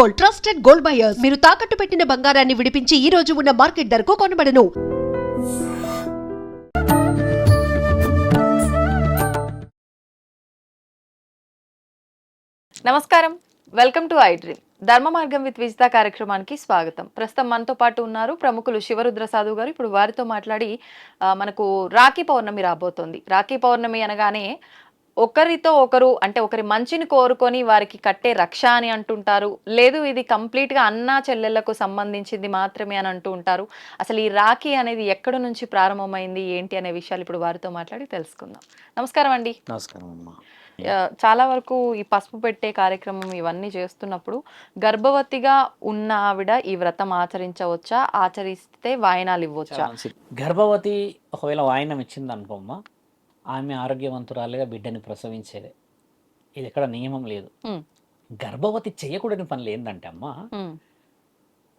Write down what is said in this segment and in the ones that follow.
Gold trusted gold buyers. మీరు తాకట్టు పెట్టిన బంగారాన్ని విడిపించి ఈ రోజు ఉన్న మార్కెట్ ధరకు కొనబడను. నమస్కారం. వెల్కమ్ టు ఐ డ్రీమ్ ధర్మ మార్గం విత్ విజిత కార్యక్రమానికి స్వాగతం. ప్రస్తుతం మనతో పాటు ఉన్నారు ప్రముఖులు శివరుద్ర సాధు గారు. ఇప్పుడు వారితో మాట్లాడి మనకు రాఖీ పౌర్ణమి రాబోతోంది. రాఖీ పౌర్ణమి అనగానే ఒకరితో ఒకరు అంటే ఒకరి మంచిని కోరుకొని వారికి కట్టే రక్ష అని అంటుంటారు. లేదు ఇది complete గా అన్నా చెల్లెళ్ళకు సంబంధించింది మాత్రమే అని అంటూ ఉంటారు. అసలు ఈ రాఖీ అనేది ఎక్కడ నుంచి ప్రారంభమైంది ఏంటి అనే విషయాలు ఇప్పుడు వారితో మాట్లాడి తెలుసుకుందాం. నమస్కారం అండి. నమస్కారం అమ్మా. చాలా వరకు ఈ పసుపు పెట్టే కార్యక్రమం ఇవన్నీ చేస్తున్నప్పుడు గర్భవతిగా ఉన్న ఆవిడ ఈ వ్రతం ఆచరించవచ్చా? ఆచరిస్తే వాయనాలు ఇవ్వచ్చా? గర్భవతి ఒకవేళ వాయినం ఇచ్చింది అనుకోమ్మా ఆమె ఆరోగ్యవంతురాలుగా బిడ్డని ప్రసవించేదే. ఇది ఎక్కడ నియమం లేదు. గర్భవతి చేయకూడని పనులు ఏంటంటే అమ్మా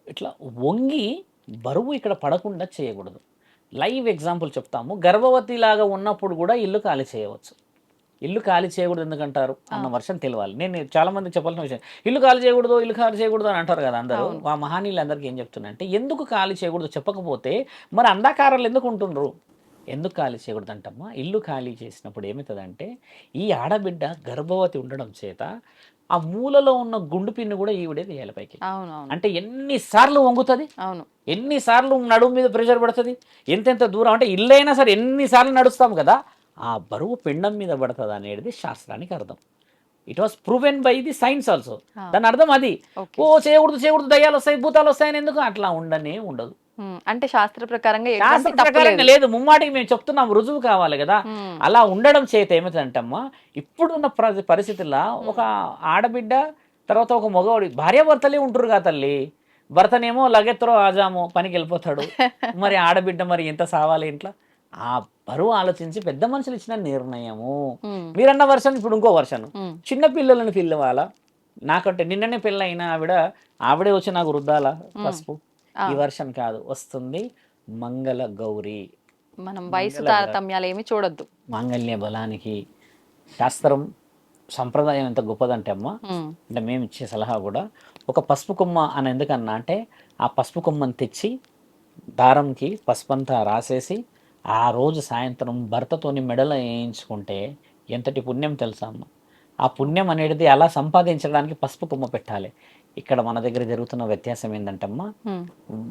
ఇట్లా వంగి బరువు ఇక్కడ పడకుండా చేయకూడదు. లైవ్ ఎగ్జాంపుల్ చెప్తాము. గర్భవతి లాగా ఉన్నప్పుడు కూడా ఇల్లు ఖాళీ చేయవచ్చు. ఇల్లు ఖాళీ చేయకూడదు ఎందుకంటారు? అన్న వర్షం తెలియాలి నేను చాలా మంది చెప్పాల్సిన విషయం. ఇల్లు ఖాళీ చేయకూడదు ఇల్లు ఖాళీ చేయకూడదు అని అంటారు కదా అందరూ. ఆ మహానీయులు అందరికీ ఏం చెప్తున్నా అంటే ఎందుకు ఖాళీ చేయకూడదు చెప్పకపోతే మరి అంధాకారాలు ఎందుకు ఉంటుండ్రు? ఎందుకు ఖాళీ చేయకూడదు అంటమ్మా ఇల్లు ఖాళీ చేసినప్పుడు ఏమవుతుందంటే ఈ ఆడబిడ్డ గర్భవతి ఉండడం చేత ఆ మూలలో ఉన్న గుండు పిన్ను కూడా ఈవిడే తీయాలి పైకి. అంటే ఎన్నిసార్లు వంగుతుంది? అవును. ఎన్నిసార్లు నడుము మీద ప్రెషర్ పడుతుంది? ఎంతెంత దూరం? అంటే ఇల్లు అయినా సరే ఎన్నిసార్లు నడుస్తాం కదా? ఆ బరువు పిండం మీద పడుతుంది అనేది శాస్త్రానికి అర్థం. It was proven by the science also. దాని అర్థం అది. ఓ చేయకూడదు చేయకూడదు దయ్యాలు వస్తాయి భూతాలు వస్తాయని ఎందుకు? అట్లా ఉండనే ఉండదు. అంటే శాస్త్ర ప్రకారంగా లేదు. ముమ్మాటికి మేము చెప్తున్నాం రుజువు కావాలి కదా. అలా ఉండడం చేత ఏమిటంటమ్మా ఇప్పుడున్న ప్ర- పరిస్థితుల్లో ఒక ఆడబిడ్డ తర్వాత ఒక మగవాడి భార్యాభర్తలే ఉంటారు కదా తల్లి. భర్తనేమో లగెత్తరో ఆజామో పనికి వెళ్ళిపోతాడు. మరి ఆడబిడ్డ మరి ఎంత సావాలి ఇంట్లో? ఆ బరువు ఆలోచించి పెద్ద మనుషులు ఇచ్చిన నిర్ణయము. మీరన్న వర్షన్ ఇప్పుడు ఇంకో వర్షన్. చిన్న పిల్లలను పిల్లవాళ్ళ నాకంటే నిన్ననే పెళ్ళైన ఆవిడ ఆవిడే వచ్చి నాకు రుద్దాల పసుపు. ఈ వర్షన్ కాదు వస్తుంది మంగళ గౌరి. మనం వయసు తారతమ్యాలు ఏమి చూడొద్దు. మాంగళ్య బలానికి శాస్త్రం సంప్రదాయం ఎంత గొప్పదంటే అమ్మ అంటే మేము ఇచ్చే సలహా కూడా ఒక పసుపు కొమ్మ అని ఎందుకన్నా అంటే ఆ పసుపు కొమ్మని తెచ్చి దారంకి పసుపంతా రాసేసి ఆ రోజు సాయంత్రం భర్తతోని మెడలో వేయించుకుంటే ఎంతటి పుణ్యం తెలుసా అమ్మ? ఆ పుణ్యం అనేది అలా సంపాదించడానికి పసుపు కొమ్మ పెట్టాలి. ఇక్కడ మన దగ్గర జరుగుతున్న వ్యత్యాసం ఏంటంటమ్మా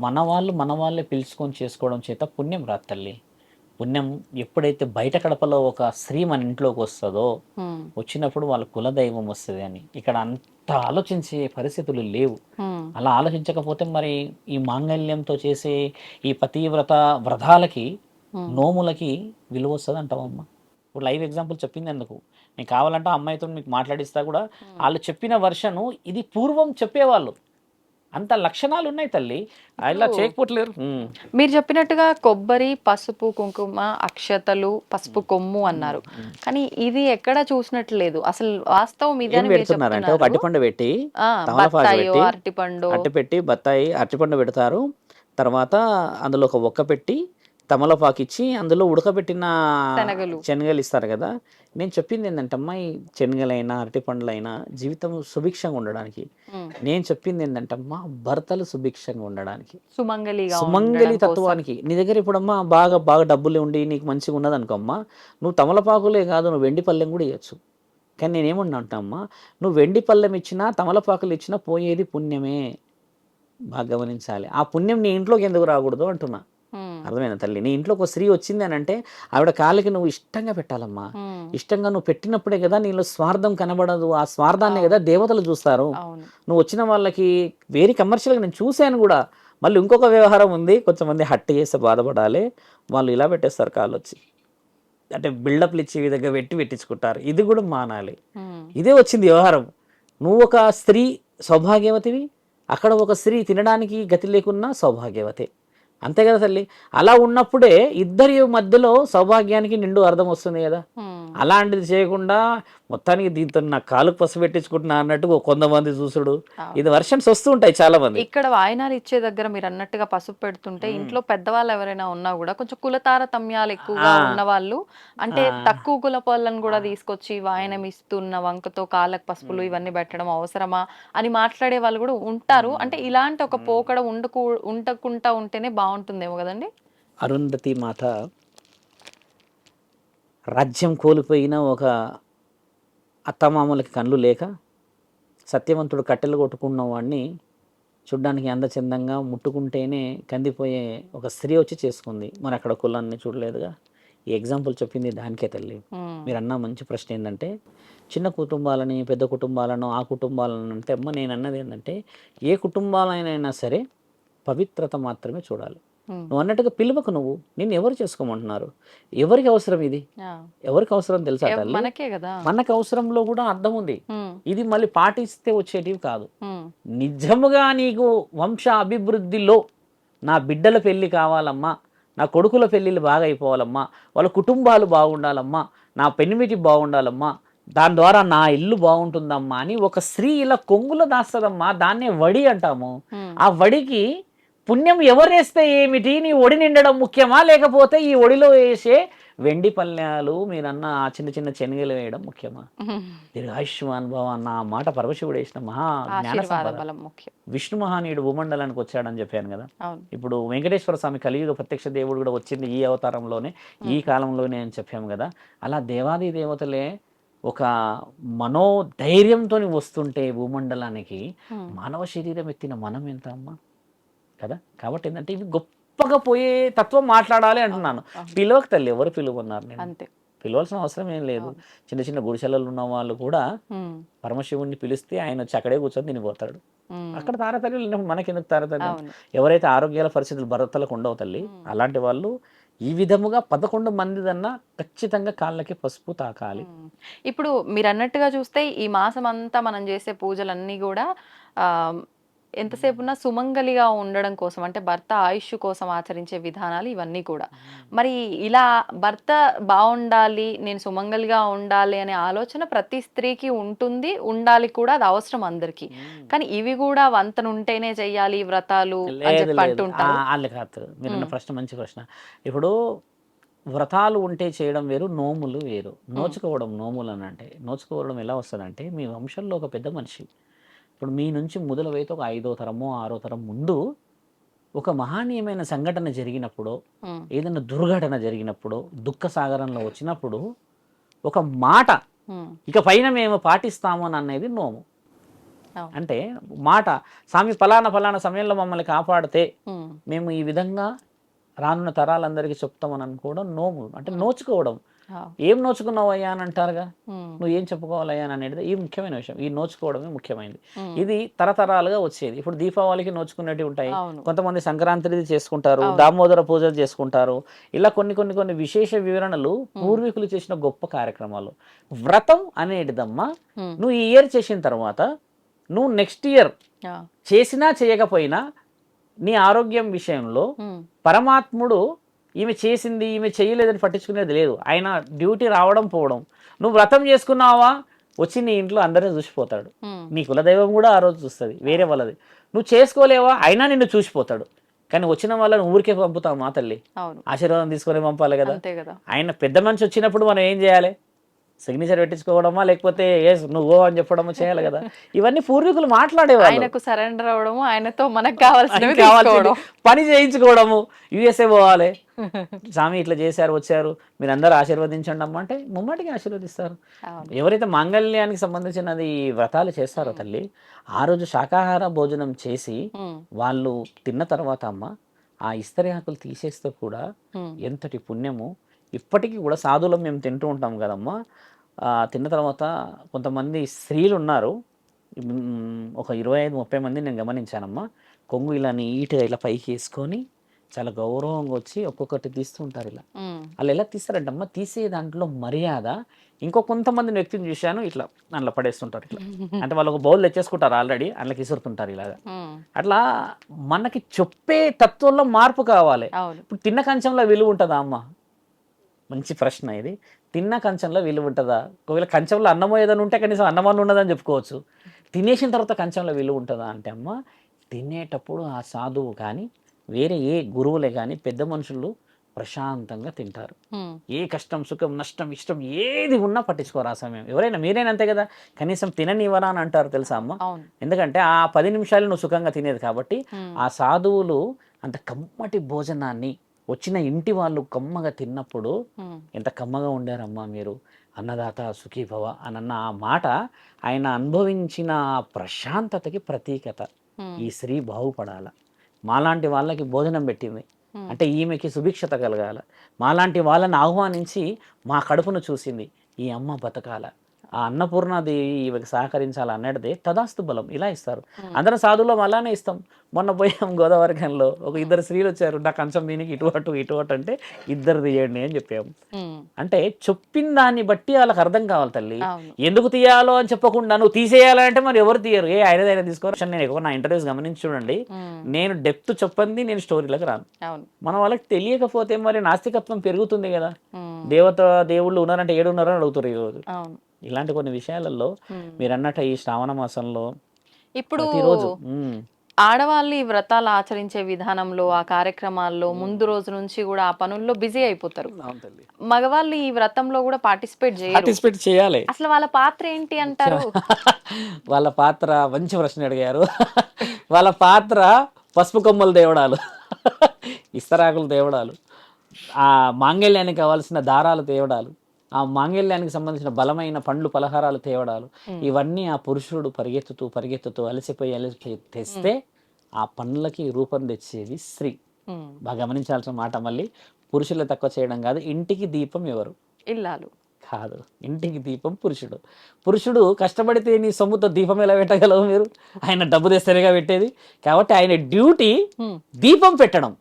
మన వాళ్ళు మన వాళ్ళే పిలుచుకొని చేసుకోవడం చేత పుణ్యం రాదు తల్లి. పుణ్యం ఎప్పుడైతే బయట కడపలో ఒక స్త్రీ మన ఇంట్లోకి వస్తుందో వచ్చినప్పుడు వాళ్ళ కులదైవం వస్తుంది అని. ఇక్కడ అంత ఆలోచించే పరిస్థితులు లేవు. అలా ఆలోచించకపోతే మరి ఈ మాంగళ్యంతో చేసే ఈ పతివ్రత వ్రతాలకి. నోములకి విలువ వస్తుంది అంటావమ్మా ఇప్పుడు లైవ్ ఎగ్జాంపుల్ చెప్పింది ఎందుకు? నీకు కావాలంటే అమ్మాయితో మీకు మాట్లాడిస్తా కూడా వాళ్ళు చెప్పిన వర్షను ఇది పూర్వం చెప్పేవాళ్ళు. అంత లక్షణాలు ఉన్నాయి తల్లి. ఇలా చేయకపోవట్లేరు. మీరు చెప్పినట్టుగా కొబ్బరి పసుపు కుంకుమ అక్షతలు పసుపు కొమ్ము అన్నారు. కానీ ఇది ఎక్కడ చూసినట్లు లేదు. అసలు వాస్తవం ఇదే పెడుతున్నారంటే ఒక. అట్టిపండు బత్తాయో పెట్టి, అరటిపండు. అట్టి పెట్టి బత్తాయి అరటిపండు పెడతారు. తర్వాత అందులో ఒక ఒక్క పెట్టి తమలపాకు ఇచ్చి అందులో ఉడకబెట్టిన శనగలు. ఇస్తారు కదా. నేను చెప్పింది ఏంటంటే అమ్మా ఈ శనగలైనా అరటిపండ్లైనా జీవితం సుభిక్షంగా ఉండడానికి. నేను చెప్పింది ఏంటంటే అమ్మా భర్తలు సుభిక్షంగా ఉండడానికి. ఉండడం కోసం. తత్వానికి. నీ దగ్గర ఇప్పుడమ్మా బాగా బాగా డబ్బులు ఉండి నీకు మంచిగా ఉన్నది అనుకో అమ్మా నువ్వు తమలపాకులే కాదు నువ్వు వెండి పళ్ళెం కూడా ఇవ్వచ్చు కానీ నేనేమన్నా అంటమ్మా నువ్వు వెండి పళ్ళెం ఇచ్చినా తమలపాకులు ఇచ్చినా పోయేది పుణ్యమే. బాగా గమనించాలి. ఆ పుణ్యం నీ ఇంట్లోకి ఎందుకు రాకూడదు అంటున్నా. అర్థమైనా తల్లి? నీ ఇంట్లోకి ఒక స్త్రీ వచ్చింది అని అంటే ఆవిడ కాళ్ళకి నువ్వు ఇష్టంగా పెట్టాలమ్మా. ఇష్టంగా నువ్వు పెట్టినప్పుడే కదా నీలో స్వార్థం కనబడదు. ఆ స్వార్థాన్ని కదా దేవతలు చూస్తారు. నువ్వు వచ్చిన వాళ్ళకి వేరే కమర్షియల్గా నేను చూశాను కూడా. మళ్ళీ ఇంకొక వ్యవహారం ఉంది. కొంతమంది హట్టు చేస్తే బాధపడాలి. వాళ్ళు ఇలా పెట్టేస్తారు కాళ్ళు వచ్చి. అంటే బిల్డప్లు ఇచ్చే విధంగా పెట్టి పెట్టించుకుంటారు. ఇది కూడా మానాలి. ఇదే వచ్చింది వ్యవహారం. నువ్వు ఒక స్త్రీ సౌభాగ్యవతివి. అక్కడ ఒక స్త్రీ తినడానికి గతి లేకున్నా సౌభాగ్యవతే. అంతే కదా తల్లి? అలా ఉన్నప్పుడే ఇద్దరి మధ్యలో సౌభాగ్యానికి నిండు అర్థం వస్తుంది కదా. అలాంటిది చేయకుండా మొత్తానికి దీంతో నా కాలుకు పసు పెట్టించుకుంటున్నా అన్నట్టు కొంతమంది చూసుడు. ఇది వర్షన్స్ వస్తూ ఉంటాయి చాలా మంది. ఇక్కడ వాయినాలు ఇచ్చే దగ్గర మీరు అన్నట్టుగా పసుపు పెడుతుంటే ఇంట్లో పెద్దవాళ్ళు ఎవరైనా ఉన్నా కూడా కొంచెం కులతారతమ్యాలు ఎక్కువగా. ఉన్న వాళ్ళు అంటే. తక్కువ కులపోళ్ళని కూడా తీసుకొచ్చి వాయనం ఇస్తున్న వంకతో కాళ్ళకు పసుపులు ఇవన్నీ పెట్టడం అవసరమా అని మాట్లాడే వాళ్ళు కూడా ఉంటారు. అంటే ఇలాంటి ఒక పోకడ ఉండకు ఉండకుండా ఉంటేనే బాగుంటుందేమో కదండి. అరుంధతి మాత రాజ్యం కోల్పోయిన ఒక అత్తమామలకి కళ్ళు లేక సత్యవంతుడు కట్టెలు కొట్టుకున్న వాడిని చూడ్డానికి అందచందంగా ముట్టుకుంటేనే కందిపోయే ఒక స్త్రీ వచ్చి చేసుకుంది. మరి అక్కడ కులాన్ని చూడలేదుగా. ఈ ఎగ్జాంపుల్ చెప్పింది దానికే తల్లి. మీరు అన్న మంచి ప్రశ్న ఏంటంటే చిన్న కుటుంబాలని పెద్ద కుటుంబాలను ఆ కుటుంబాలను అంటే అమ్మ నేను అన్నది ఏంటంటే ఏ కుటుంబాలైనా సరే పవిత్రత మాత్రమే చూడాలి. నువ్వు అన్నట్టుగా పిలువకు నువ్వు నిన్ను ఎవరు చేసుకోమంటున్నారు ఎవరికి అవసరం ఇది. ఎవరికి అవసరం తెలుసా తల్లి మనకే అవసరంలో కూడా అర్థం ఉంది. ఇది మళ్ళీ పాటిస్తే వచ్చేటివి కాదు. నిజముగా నీకు వంశ అభివృద్ధిలో నా బిడ్డల పెళ్ళి కావాలమ్మా నా కొడుకుల పెళ్ళిళ్ళు బాగా అయిపోవాలమ్మా వాళ్ళ కుటుంబాలు బాగుండాలమ్మా నా పెనిమిటి బాగుండాలమ్మా దాని ద్వారా నా ఇల్లు బాగుంటుందమ్మా అని ఒక స్త్రీ ఇలా కొంగులో దాస్తదమ్మా దాన్నే వడి అంటాము. ఆ వడికి పుణ్యం ఎవరేస్తే ఏమిటి? నీ ఒడి నిండడం ముఖ్యమా? లేకపోతే ఈ ఒడిలో వేసే వెండి పల్లెలు మీరన్న ఆ చిన్న చిన్న శనగలు వేయడం ముఖ్యమా. దీర్ఘాయుష్మాన్ భవ అన్న మాట పరమశివుడు వేసిన మహా జ్ఞాన విష్ణు మహానీయుడు భూమండలానికి వచ్చాడని చెప్పాను కదా. ఇప్పుడు వెంకటేశ్వర స్వామి కలియుగ ప్రత్యక్ష దేవుడు కూడా వచ్చింది ఈ అవతారంలోనే ఈ కాలంలోనే అని చెప్పాము కదా. అలా దేవాది దేవతలే ఒక మనోధైర్యంతో వస్తుంటే భూమండలానికి. మానవ శరీరం ఎత్తిన మనం ఎంత అమ్మా? కదా? కాబట్టి ఏంటంటే ఇది గొప్పగా పోయే తత్వం మాట్లాడాలి అంటున్నాను. పిలువకు తల్లి ఎవరు పిలువన్నారు నేను? అంతే. పిలవాల్సిన అవసరం ఏం లేదు. చిన్న చిన్న గుడిసెలలో ఉన్న వాళ్ళు కూడా. పరమశివుణ్ణి పిలిస్తే ఆయన వచ్చి అక్కడే కూర్చొని తినిపోతాడు. అక్కడ తారతల్లి లేనప్పుడు మనకెందుకు తారతల్లి ఎవరైతే ఆరోగ్యాల పరిస్థితులు భర్తలకు ఉండవు తల్లి అలాంటి వాళ్ళు ఈ విధముగా పదకొండు మందిదన్నా ఖచ్చితంగా కాళ్ళకి పసుపు తాకాలి. ఇప్పుడు మీరు అన్నట్టుగా చూస్తే ఈ మాసం అంతా మనం చేసే పూజలన్నీ కూడా ఆ, ఎంతసేపు ఉన్నా సుమంగలిగా ఉండడం కోసం అంటే భర్త ఆయుష్ కోసం ఆచరించే విధానాలు ఇవన్నీ కూడా. మరి ఇలా భర్త బాగుండాలి నేను సుమంగలిగా ఉండాలి అనే ఆలోచన ప్రతి స్త్రీకి ఉంటుంది ఉండాలి కూడా అది అవసరం అందరికీ. కానీ ఇవి కూడా వంతన ఉంటేనే చెయ్యాలి వ్రతాలు అని చెప్పి అంటుంటారు. కాదు మీరు ప్రశ్న మంచి ప్రశ్న. ఇప్పుడు వ్రతాలు ఉంటే చేయడం వేరు నోములు వేరు. నోచుకోవడం నోములు అని అంటే నోచుకోవడం ఎలా వస్తుందంటే మీ వంశంలో ఒక పెద్ద మనిషి ఇప్పుడు మీ నుంచి మొదలువైతే ఒక ఐదో తరమో ఆరో తరం ముందు ఒక మహనీయమైన సంఘటన జరిగినప్పుడు. ఏదైనా దుర్ఘటన జరిగినప్పుడు దుఃఖ సాగరంలో వచ్చినప్పుడు ఒక మాట. ఇక పైన మేము పాటిస్తాము అని అనేది నోము. అంటే మాట స్వామి ఫలానా ఫలానా సమయంలో మమ్మల్ని కాపాడితే. మేము ఈ విధంగా రానున్న తరాలందరికీ చెప్తామని అనుకోవడం నోము అంటే నోచుకోవడం. ఏం నోచుకున్నావు అయ్యా అని అంటారుగా. నువ్వు ఏం చెప్పుకోవాలయ్యా అని అనేది ఈ ముఖ్యమైన విషయం. ఈ నోచుకోవడమే ముఖ్యమైనది. ఇది తరతరాలుగా వచ్చేది. ఇప్పుడు దీపావళికి నోచుకునేవి ఉంటాయి. కొంతమంది సంక్రాంతిది చేసుకుంటారు దామోదర పూజలు చేసుకుంటారు. ఇలా కొన్ని కొన్ని కొన్ని విశేష వివరణలు పూర్వీకులు చేసిన గొప్ప కార్యక్రమాలు. వ్రతం అనేటిదమ్మా. నువ్వు ఈ ఇయర్ చేసిన తర్వాత నువ్వు నెక్స్ట్ ఇయర్. చేసినా చేయకపోయినా నీ ఆరోగ్యం విషయంలో. పరమాత్ముడు ఈమె చేసింది ఈమె చేయలేదని పట్టించుకునేది లేదు. ఆయన డ్యూటీ రావడం పోవడం. నువ్వు వ్రతం చేసుకున్నావా? వచ్చి నీ ఇంట్లో అందరిని చూసిపోతాడు. నీ కులదైవం కూడా ఆ రోజు చూస్తుంది వేరే వాళ్ళది. నువ్వు చేసుకోలేవా? అయినా నిన్ను చూసిపోతాడు. కానీ వచ్చిన వాళ్ళని ఊరికే పంపుతావు మా తల్లి? ఆశీర్వాదం తీసుకొని పంపాలి కదా. ఆయన పెద్ద మనిషి వచ్చినప్పుడు మనం ఏం చేయాలి? సిగ్నేచర్ పెట్టించుకోవడమా లేకపోతే ఏ నువ్వు అని చెప్పడమా చేయాలి కదా. ఇవన్నీ పూర్వీకులు మాట్లాడేవాళ్ళు. ఆయనకు సరెండర్ అవ్వడము ఆయనతో మనకు కావాల్సింది తీసుకోవడం. పని చేయించుకోవడము యుఎస్ఏ పోవాలి. స్వామి ఇట్లా చేశారు వచ్చారు మీరు అందరూ ఆశీర్వదించండి అమ్మ అంటే ముమ్మటికి ఆశీర్వదిస్తారు. ఎవరైతే మాంగళ్యానికి సంబంధించినది వ్రతాలు చేస్తారో తల్లి ఆ రోజు శాకాహార భోజనం చేసి. వాళ్ళు తిన్న తర్వాత అమ్మ ఆ ఇస్తరి ఆకులు తీసేస్తే కూడా. ఎంతటి పుణ్యము. ఇప్పటికీ కూడా సాధువులం మేము తింటూ ఉంటాం కదమ్మా. తిన్న తర్వాత కొంతమంది స్త్రీలు ఉన్నారు ఒక ఇరవై ఐదు ముప్పై మంది నేను గమనించానమ్మా. కొంగు ఇలా నీట్గా ఇలా పైకి వేసుకొని చాలా గౌరవంగా వచ్చి ఒక్కొక్కటి తీస్తూ ఉంటారు ఇలా. వాళ్ళు ఎలా తీస్తారంటమ్మా? తీసే దాంట్లో మర్యాద ఇంకో కొంతమంది వ్యక్తిని చూశాను ఇట్లా అందులో పడేస్తుంటారు ఇట్లా. అంటే వాళ్ళు ఒక బౌల్ తెచ్చేసుకుంటారు ఆల్రెడీ అందులోకి ఇసురుతుంటారు ఇలాగా. అట్లా మనకి చెప్పే తత్వంలో మార్పు కావాలి. ఇప్పుడు తిన్న కంచంలో విలువ ఉంటుందా అమ్మ? మంచి ప్రశ్న ఇది. తిన్న కంచంలో విలువ ఉంటుందా? ఒకవేళ కంచంలో అన్నం ఏదైనా ఉంటే కనీసం అన్నమన్న ఉన్నదని చెప్పుకోవచ్చు. తినేసిన తర్వాత కంచంలో విలువ ఉంటుందా అంటే అమ్మ తినేటప్పుడు ఆ సాధువు కానీ వేరే ఏ గురువులే కానీ పెద్ద మనుషులు ప్రశాంతంగా తింటారు. ఏ కష్టం సుఖం నష్టం ఇష్టం ఏది ఉన్నా పట్టించుకోరు ఆ సమయం. ఎవరైనా మీరైనా అంతే కదా? కనీసం తిననివరా అని అంటారు తెలుసా అమ్మ? ఎందుకంటే ఆ పది నిమిషాలు నువ్వు సుఖంగా తినేది కాబట్టి ఆ సాధువులు అంత కమ్మటి భోజనాన్ని వచ్చిన ఇంటి వాళ్ళు కమ్మగా తిన్నప్పుడు ఎంత కమ్మగా ఉండారమ్మా మీరు? అన్నదాత సుఖీభవ అని అన్న ఆ మాట ఆయన అనుభవించిన ప్రశాంతతకి ప్రతీకత. ఈ స్త్రీ బాగుపడాల. మాలాంటి వాళ్ళకి భోజనం పెట్టింది. అంటే ఈమెకి సుభిక్షత కలగాల. మాలాంటి వాళ్ళని ఆహ్వానించి మా కడుపును చూసింది. ఈ అమ్మ బతకాల. ఆ అన్నపూర్ణాదేవి ఈమెకి సహకరించాలి అన్నది తదాస్తు బలం ఇలా ఇస్తారు. అందరం సాధువులో అలానే ఇస్తాం. మొన్న పోయాం గోదావరికంలో. ఒక ఇద్దరు స్త్రీలు వచ్చారు. నా కంచం దీనికి ఇటు అటు ఇటు అటు అంటే ఇద్దరు తీయండి అని చెప్పాము ఉమ్, అంటే చెప్పిన దాన్ని బట్టి వాళ్ళకి అర్థం కావాలి తల్లి. ఎందుకు తీయాలో అని చెప్పకుండా నువ్వు తీసేయాలంటే మరి ఎవరు తీయరు. ఏ ఆయన తీసుకోరు? నేను ఎక్కువ నా ఇంటర్వ్యూస్ గమనించి చూడండి. నేను డెప్త్ చెప్పండి నేను స్టోరీలకు రాను. మన వాళ్ళకి తెలియకపోతే మరి నాస్తికత్వం పెరుగుతుంది కదా. దేవత దేవుళ్ళు ఉన్నారంటే ఏడు ఉన్నారని అడుగుతారు ఈరోజు ఇలాంటి కొన్ని విషయాలలో. మీరు అన్నట్టు ఈ శ్రావణ మాసంలో ఇప్పుడు ఉమ్, ఆడవాళ్ళు ఈ వ్రతాలు ఆచరించే విధానంలో ఆ కార్యక్రమాల్లో ముందు రోజు నుంచి కూడా ఆ పనుల్లో బిజీ అయిపోతారు. మగవాళ్ళు ఈ వ్రతంలో కూడా పార్టిసిపేట్ పార్టిసిపేట్ చేయాలి. అసలు వాళ్ళ పాత్ర ఏంటి అంటారు? వాళ్ళ పాత్ర మంచి ప్రశ్న అడిగారు. వాళ్ళ పాత్ర పసుపు కొమ్మలు తేవడాలు ఇస్తరాకులు తేవడాలు ఆ మాంగళ్యానికి కావాల్సిన దారాలు తేవడాలు ఆ మాంగళ్యానికి సంబంధించిన బలమైన పండ్లు పలహారాలు తేవడాలు ఇవన్నీ ఆ పురుషుడు పరిగెత్తుతూ పరిగెత్తుతూ అలసిపోయి అలసిపోయి తెస్తే ఆ పండ్లకి రూపం తెచ్చేది స్త్రీ. బాగా గమనించాల్సిన మాట మళ్ళీ పురుషులు తక్కువ చేయడం కాదు ఇంటికి దీపం ఎవరు? ఇల్లాలు. కాదు ఇంటికి దీపం పురుషుడు. పురుషుడు కష్టపడితే నీ సొమ్ముతో దీపం ఎలా పెట్టగలవు మీరు? ఆయన డబ్బు తెస్తేనేగా పెట్టేది. కాబట్టి ఆయన డ్యూటీ దీపం పెట్టడం.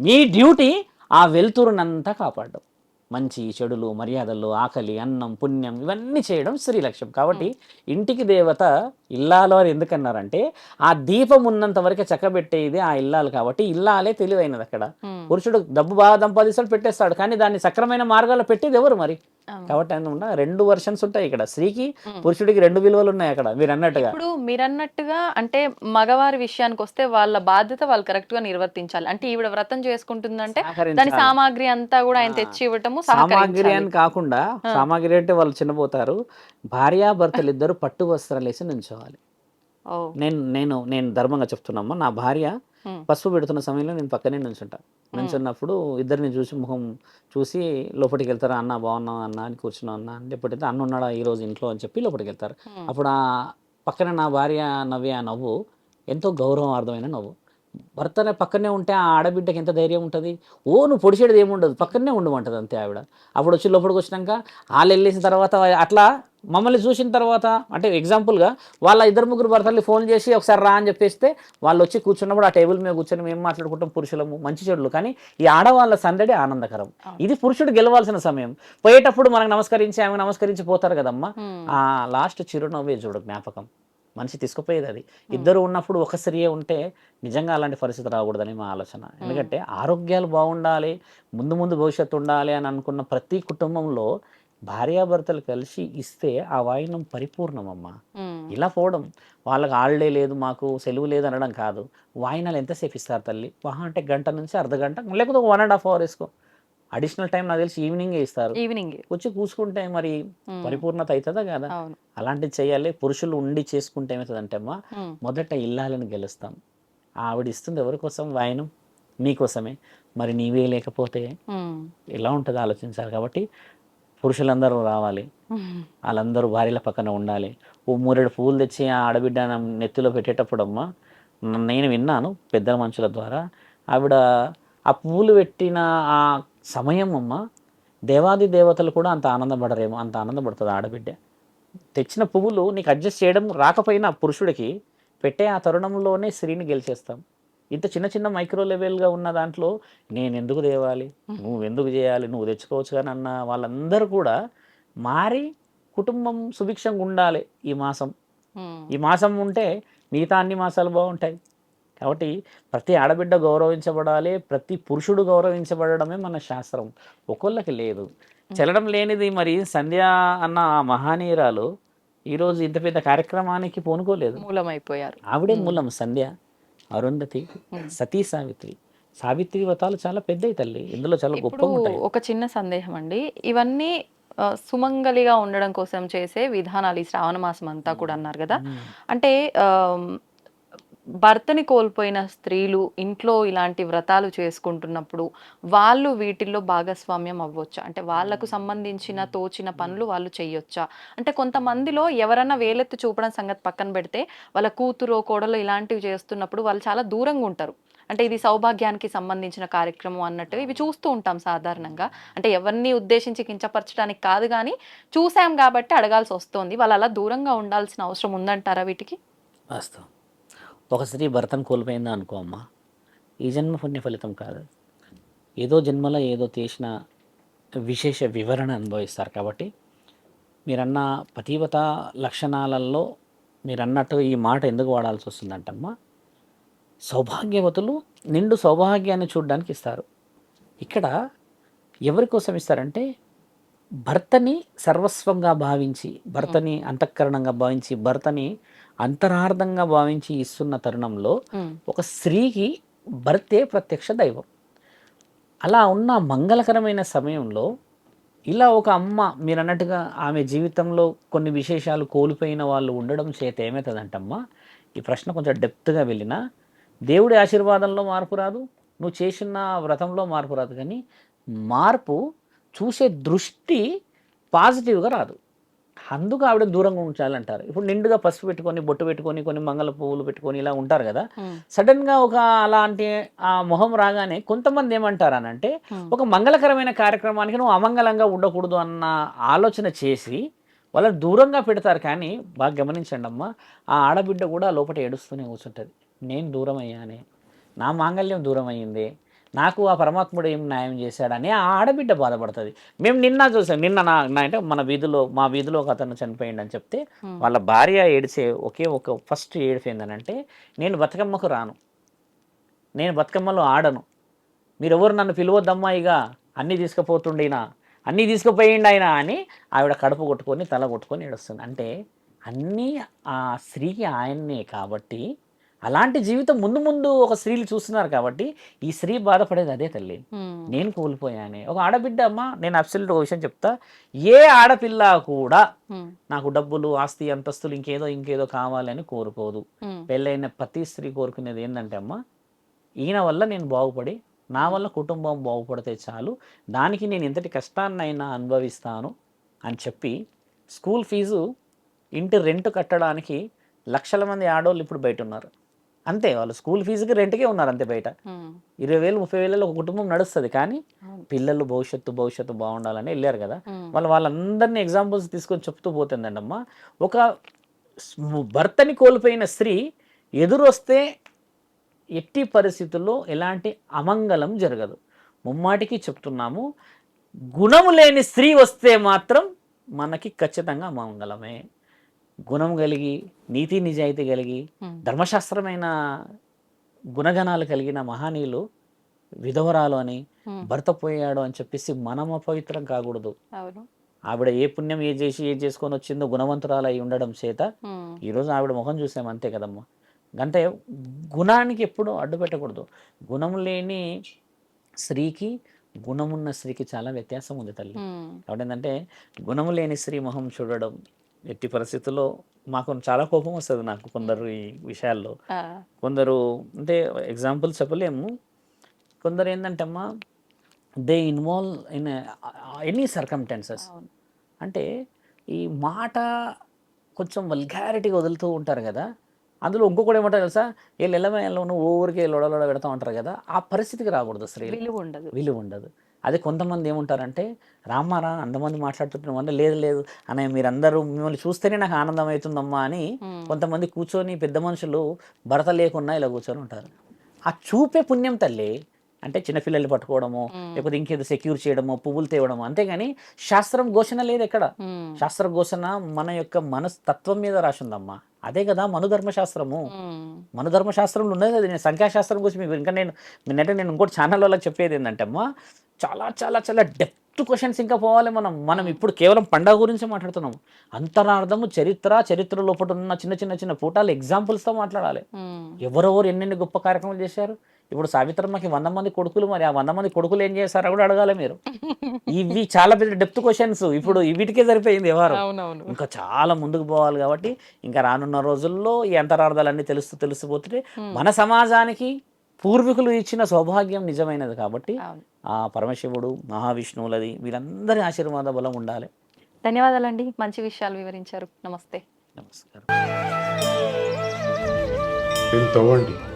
మీ డ్యూటీ ఆ వెలుతురునంతా కాపాడడం. మంచి చెడులు మర్యాదలు ఆకలి అన్నం పుణ్యం ఇవన్నీ చేయడం స్త్రీ లక్ష్యం. కాబట్టి ఇంటికి దేవత ఇల్లాలు అని ఎందుకన్నారంటే ఆ దీపం ఉన్నంత వరకే చక్కబెట్టేది ఆ ఇల్లాలు కాబట్టి ఇల్లాలే తెలివైనది అక్కడ. పురుషుడు డబ్బు బాగా సంపాదిస్తాడు పెట్టేస్తాడు కానీ దాన్ని సక్రమైన మార్గాల్లో పెట్టేది ఎవరు మరి. కాబట్టి అందువల్ల రెండు వర్షన్స్ ఉంటాయి ఇక్కడ. స్త్రీకి పురుషుడికి రెండు విలువలు ఉన్నాయి అక్కడ మీరు అన్నట్టుగా ఇప్పుడు మీరన్నట్టుగా అంటే మగవారి విషయానికి వస్తే వాళ్ళ బాధ్యత వాళ్ళు కరెక్ట్గా నిర్వర్తించాలి. అంటే ఈవిడ వ్రతం చేసుకుంటుందంటే దాని. సామాగ్రి అంతా కూడా ఆయన తెచ్చి ఇవ్వటము సామాగ్రి అని కాకుండా సామాగ్రి అంటే వాళ్ళు చిన్నపోతారు. భార్యాభర్తలు ఇద్దరు పట్టు వస్త్రాలు వేసి నుంచోవాలి నేను నేను నేను ధర్మంగా చెప్తున్నామ్మా. నా భార్య పసుపు పెడుతున్న సమయంలో నేను పక్కనే నుంచుంటా నుంచున్నప్పుడు ఇద్దరిని చూసి ముఖం చూసి లోపలికి వెళ్తారు? అన్న బాగున్నావు అన్న? అని కూర్చున్నావు అన్న? అని ఎప్పుడైతే అన్న ఉన్నాడా ఈ రోజు ఇంట్లో అని చెప్పి లోపలికి వెళ్తారు. అప్పుడు ఆ పక్కన నా భార్య నవ్వే ఆ నవ్వు ఎంతో గౌరవార్థమైన నవ్వు. భర్త పక్కనే ఉంటే ఆ ఆడబిడ్డకి ఎంత ధైర్యం ఉంటుంది? ఓ నువ్వు పొడిచేది ఏముండదు. పక్కనే ఉండమంటది అంతే ఆవిడ. అప్పుడు వచ్చి లోపలికి వచ్చినాక వాళ్ళు వెళ్ళేసిన తర్వాత అట్లా మమ్మల్ని చూసిన తర్వాత అంటే ఎగ్జాంపుల్గా వాళ్ళ ఇద్దరు ముగ్గురు భర్తల్ని ఫోన్ చేసి ఒకసారి రా అని చెప్పేస్తే వాళ్ళు వచ్చి కూర్చున్నప్పుడు ఆ టేబుల్ మీద కూర్చొని మేము మాట్లాడుకుంటాం పురుషులము మంచి చెడులు. కానీ ఈ ఆడవాళ్ళ సందడి ఆనందకరం. ఇది పురుషుడు గెలవాల్సిన సమయం. పోయేటప్పుడు మనకు నమస్కరించి ఆమె నమస్కరించి పోతారు కదమ్మా ఆ లాస్ట్ చిరునవ్వే చూడు జ్ఞాపకం. మనిషి తీసుకుపోయేది అది ఇద్దరు ఉన్నప్పుడు ఒక స్త్రీయే ఉంటే నిజంగా అలాంటి పరిస్థితి రాకూడదని మా ఆలోచన. ఎందుకంటే ఆరోగ్యాలు బాగుండాలి ముందు ముందు భవిష్యత్తు ఉండాలి అని అనుకున్న ప్రతి కుటుంబంలో భార్యాభర్తలు కలిసి ఇస్తే ఆ వాయినం పరిపూర్ణమమ్మా. ఇలా పోవడం. వాళ్ళకి హాలిడే లేదు మాకు సెలవు లేదు అనడం కాదు. వాయినాలు ఎంతసేపు ఇస్తారు తల్లి? మహా అంటే గంట నుంచి అర్ధ గంట లేకపోతే ఒక వన్ అండ్ హాఫ్ అవర్ వేసుకో. అడిషనల్ టైం నాకు తెలిసి ఈవినింగే ఇస్తారు. ఈవినింగ్ వచ్చి కూసుకుంటే మరి పరిపూర్ణత అవుతుందా కదా? అలాంటివి చేయాలి. పురుషులు ఉండి చేసుకుంటే ఏమవుతుందంటే అమ్మా ఉమ్, మొదట ఇల్లాలని గెలుస్తాం. ఆవిడ ఇస్తుంది ఎవరి కోసం? వాయనం. నీకోసమే మరి నీవే లేకపోతే ఎలా ఉంటుంది ఆలోచించాలి కాబట్టి పురుషులందరూ రావాలి. వాళ్ళందరూ భార్యల పక్కన ఉండాలి. ఓ మూరెడు పువ్వులు తెచ్చి ఆ ఆడబిడ్డ నెత్తిలో పెట్టేటప్పుడు అమ్మ నేను విన్నాను పెద్దల మనుషుల ద్వారా. ఆవిడ ఆ పువ్వులు పెట్టిన ఆ సమయం అమ్మ దేవాది దేవతలు కూడా అంత ఆనందపడరేమో అంత ఆనందపడుతుంది ఆడబిడ్డ. తెచ్చిన పువ్వులు నీకు అడ్జస్ట్ చేయడం రాకపోయినా పురుషుడికి పెట్టే ఆ తరుణంలోనే స్త్రీని గెలిచేస్తాం. ఇంత చిన్న చిన్న మైక్రో లెవెల్గా ఉన్న దాంట్లో నేను ఎందుకు తేవాలి నువ్వు ఎందుకు చేయాలి? నువ్వు తెచ్చుకోవచ్చు కానీ అన్న వాళ్ళందరూ కూడా మారి కుటుంబం సుభిక్షంగా ఉండాలి ఈ మాసం. ఈ మాసం ఉంటే మిగతా అన్ని మాసాలు బాగుంటాయి. కాబట్టి ప్రతి ఆడబిడ్డ గౌరవించబడాలి ప్రతి పురుషుడు గౌరవించబడడమే మన శాస్త్రం. ఒకళ్ళకి లేదు. చెల్లడం లేనిది మరి సంధ్య అన్న ఆ మహానీయురాలు ఈరోజు ఇంత పెద్ద కార్యక్రమానికి పూనుకోలేదు. మూలమైపోయారు. ఆవిడే మూలం సంధ్య అరుంధతి సతీ సావిత్రి. సావిత్రి వ్రతాలు చాలా పెద్దవి తల్లి. ఇందులో చాలా ఉంటాయి. ఒక చిన్న సందేహం అండి. ఇవన్నీ సుమంగలిగా ఉండడం కోసం చేసే విధానాలు ఈ శ్రావణ మాసం అంతా కూడా అన్నారు కదా. అంటే భర్తని కోల్పోయిన స్త్రీలు ఇంట్లో ఇలాంటి వ్రతాలు చేసుకుంటున్నప్పుడు వాళ్ళు వీటిల్లో భాగస్వామ్యం అవ్వచ్చా? అంటే వాళ్ళకు సంబంధించిన తోచిన పనులు వాళ్ళు చేయొచ్చా అంటే కొంతమందిలో ఎవరన్నా వేలెత్తి చూపడం సంగతి పక్కన పెడితే వాళ్ళ కూతురు కోడలు ఇలాంటివి చేస్తున్నప్పుడు వాళ్ళు చాలా దూరంగా ఉంటారు. అంటే ఇది సౌభాగ్యానికి సంబంధించిన కార్యక్రమం అన్నట్టు ఇవి చూస్తూ ఉంటాం సాధారణంగా. అంటే ఎవరిని ఉద్దేశించి కించపరచడానికి కాదు కానీ చూసాం కాబట్టి అడగాల్సి వస్తుంది. వాళ్ళు అలా దూరంగా ఉండాల్సిన అవసరం ఉందంటారా వీటికి? వాస్తవం. ఒక స్త్రీ భర్తను కోల్పోయిందా అనుకో అమ్మా. ఈ జన్మ పుణ్య ఫలితం కాదు. ఏదో జన్మలో ఏదో చేసిన విశేష వివరణ అనుభవిస్తారు కాబట్టి మీరన్న పతివత లక్షణాలలో మీరన్నట్టు ఈ మాట ఎందుకు వాడాల్సి వస్తుందంటమ్మా సౌభాగ్యవతులు నిండు సౌభాగ్యాన్ని చూడడానికి ఇస్తారు. ఇక్కడ ఎవరి కోసం ఇస్తారంటే భర్తని సర్వస్వంగా భావించి భర్తని అంతఃకరణంగా భావించి భర్తని అంతరార్థంగా భావించి ఇస్తున్న తరుణంలో ఒక స్త్రీకి భర్తే ప్రత్యక్ష దైవం. అలా ఉన్న మంగళకరమైన సమయంలో ఇలా ఒక అమ్మ మీరు అన్నట్టుగా ఆమె జీవితంలో కొన్ని విశేషాలు కోల్పోయిన వాళ్ళు ఉండడం చేత ఏమవుతుందంటమ్మా ఈ ప్రశ్న కొంచెం డెప్త్గా వెళ్ళినా దేవుడి ఆశీర్వాదంలో మార్పు రాదు నువ్వు చేసిన వ్రతంలో మార్పు రాదు కానీ మార్పు చూసే దృష్టి పాజిటివ్గా రాదు. అందుకు ఆవిడ దూరంగా ఉంచాలంటారు. ఇప్పుడు నిండుగా పసుపు పెట్టుకొని బొట్టు పెట్టుకొని కొన్ని మంగళ పువ్వులు పెట్టుకొని ఇలా ఉంటారు కదా. సడన్గా ఒక అలాంటి ఆ మొహం రాగానే కొంతమంది ఏమంటారు అని అంటే ఒక మంగళకరమైన కార్యక్రమానికి నువ్వు అమంగళంగా ఉండకూడదు అన్న ఆలోచన చేసి వాళ్ళని దూరంగా పెడతారు. కానీ బాగా గమనించండి అమ్మా ఆ ఆడబిడ్డ కూడా లోపల ఏడుస్తూనే కూర్చుంటుంది. నేను దూరం అయ్యానే నా మాంగళ్యం దూరం అయ్యింది నాకు ఆ పరమాత్ముడు ఏం న్యాయం చేశాడని ఆ ఆడబిడ్డ బాధపడుతుంది. మేము నిన్న చూసాం నిన్న నా అంటే మన వీధిలో మా వీధిలో ఒక అతను చనిపోయిండు అని చెప్తే వాళ్ళ భార్య ఏడిచే ఒకే ఒక ఫస్ట్ ఏడుపు ఏంటంటే నేను బతుకమ్మకు రాను. నేను బతుకమ్మలో ఆడను. మీరెవరు నన్ను పిలవద్దమ్మా ఇక అన్నీ తీసుకుపోతుండినా? అన్నీ తీసుకుపోయిండు ఆయన అని ఆవిడ కడుపు కొట్టుకొని తల కొట్టుకొని ఏడుస్తుంది. అంటే అన్నీ ఆ స్త్రీకి ఆయన్నే కాబట్టి అలాంటి జీవితం ముందు ముందు ఒక స్త్రీలు చూస్తున్నారు కాబట్టి ఈ స్త్రీ బాధపడేది అదే తల్లి. నేను కోల్పోయానే. ఒక ఆడబిడ్డ అమ్మ నేను అబ్సల్యూట్ ఒక విషయం చెప్తా. ఏ ఆడపిల్ల కూడా నాకు డబ్బులు ఆస్తి అంతస్తులు ఇంకేదో ఇంకేదో కావాలని కోరుకోదు. పెళ్ళైన ప్రతి స్త్రీ కోరుకునేది ఏంటంటే అమ్మ ఈయన వల్ల నేను బాగుపడి నా వల్ల కుటుంబం బాగుపడితే చాలు దానికి నేను ఎంతటి కష్టాన్నైనా అనుభవిస్తాను అని చెప్పి స్కూల్ ఫీజు ఇంటి రెంట్ కట్టడానికి లక్షల మంది ఆడవాళ్ళు ఇప్పుడు బయట ఉన్నారు. అంతే వాళ్ళు స్కూల్ ఫీజుకి రెంట్కే ఉన్నారు అంతే బయట. ఇరవై వేలు ముప్పై వేలలో ఒక కుటుంబం నడుస్తుంది కానీ పిల్లలు భవిష్యత్తు భవిష్యత్తు బాగుండాలని వెళ్ళారు కదా. వాళ్ళు వాళ్ళందరినీ ఎగ్జాంపుల్స్ తీసుకొని చెప్తూ పోతుందండమ్మా. ఒక స్- భర్తని కోల్పోయిన స్త్రీ ఎదురొస్తే ఎట్టి పరిస్థితుల్లో ఎలాంటి అమంగళం జరగదు. ముమ్మాటికి చెప్తున్నాము గుణము లేని స్త్రీ వస్తే మాత్రం మనకి ఖచ్చితంగా అమంగళమే. గుణం కలిగి నీతి నిజాయితీ కలిగి ధర్మశాస్త్రమైన గుణగణాలు కలిగిన మహనీయులు విధవరాలు అని భర్త పోయాడు అని చెప్పేసి మనం అపవిత్రం కాకూడదు. ఆవిడ ఏ పుణ్యం ఏ చేసి ఏ చేసుకొని వచ్చిందో గుణవంతురాలు అయి ఉండడం చేత. ఈరోజు ఆవిడ ముఖం చూసాం అంతే కదమ్మా. అంటే గుణానికి ఎప్పుడు అడ్డు పెట్టకూడదు. గుణం లేని స్త్రీకి గుణమున్న స్త్రీకి చాలా వ్యత్యాసం ఉంది తల్లి. కాబట్టి ఏంటంటే గుణము లేని స్త్రీ మొహం చూడడం ఎట్టి పరిస్థితుల్లో మాకు చాలా కోపం వస్తుంది నాకు కొందరు ఈ విషయాల్లో. కొందరు అంటే ఎగ్జాంపుల్ చెప్పలేము. కొందరు ఏంటంటే అమ్మా they involve in any circumstances. అంటే ఈ మాట కొంచెం వల్గారిటీగా వదులుతూ ఉంటారు కదా అందులో ఇంకొకటి ఏమంటారు తెలుసా? వీళ్ళు ఎల్లమేళ్ళు నువ్వు ఊరికి లొడలొడ పెడతా ఉంటారు కదా ఆ పరిస్థితికి రాకూడదు స్త్రీలు. విలువ ఉండదు. విలువ ఉండదు. అదే కొంతమంది ఏముంటారంటే రామారా అంతమంది మాట్లాడుతుంటున్నాం అంటే లేదు లేదు అనే మీరందరూ మిమ్మల్ని చూస్తేనే నాకు ఆనందం అవుతుందమ్మా అని. కొంతమంది కూర్చొని పెద్ద మనుషులు భర్త లేకున్నా ఇలా కూర్చొని ఉంటారు. ఆ చూపే పుణ్యం తల్లి అంటే చిన్నపిల్లల్ని పట్టుకోవడము లేకపోతే ఇంకేదో సెక్యూర్ చేయడము పువ్వులు తేవడము అంతేగాని శాస్త్రం ఘోషణ లేదు ఎక్కడ. శాస్త్ర ఘోషణ మన యొక్క మనస్తత్వం మీద రాసిందమ్మా. అదే కదా మనుధర్మశాస్త్రము మనుధర్మశాస్త్రంలో ఉన్నది అది నేను సంఖ్యాశాస్త్రం గురించి మీకు ఇంకా నేను నిన్నటే నేను ఇంకోటి ఛానల్ వాళ్ళకి చెప్పేది ఏంటంటే అమ్మా చాలా చాలా చాలా డెప్త్ క్వశ్చన్స్ ఇంకా పోవాలి మనం. మనం ఇప్పుడు కేవలం పండగ గురించి మాట్లాడుతున్నాం అంతరార్థము చరిత్ర చరిత్ర లోపల ఉన్న చిన్న చిన్న చిన్న పూటాలు ఎగ్జాంపుల్స్తో మాట్లాడాలి. ఎవరెవరు ఎన్నెన్ని గొప్ప కార్యక్రమాలు చేశారు? ఇప్పుడు సావిత్రమ్మకి వంద మంది కొడుకులు మరి ఆ వంద మంది కొడుకులు ఏం చేశారో కూడా అడగాలి మీరు. ఇవి చాలా పెద్ద డెప్త్ క్వశ్చన్స్ ఇప్పుడు వీటికే సరిపోయింది ఎవరు ఇంకా చాలా ముందుకు పోవాలి కాబట్టి ఇంకా రానున్న రోజుల్లో ఈ అంతరార్థాలన్నీ తెలుస్తూ తెలిసిపోతుంటే మన సమాజానికి పూర్వీకులు ఇచ్చిన సౌభాగ్యం నిజమైనది కాబట్టి ఆ పరమశివుడు మహావిష్ణువులది వీరందరి ఆశీర్వాద బలం ఉండాలి. ధన్యవాదాలండి. మంచి విషయాలు వివరించారు. నమస్తే. నమస్కారం.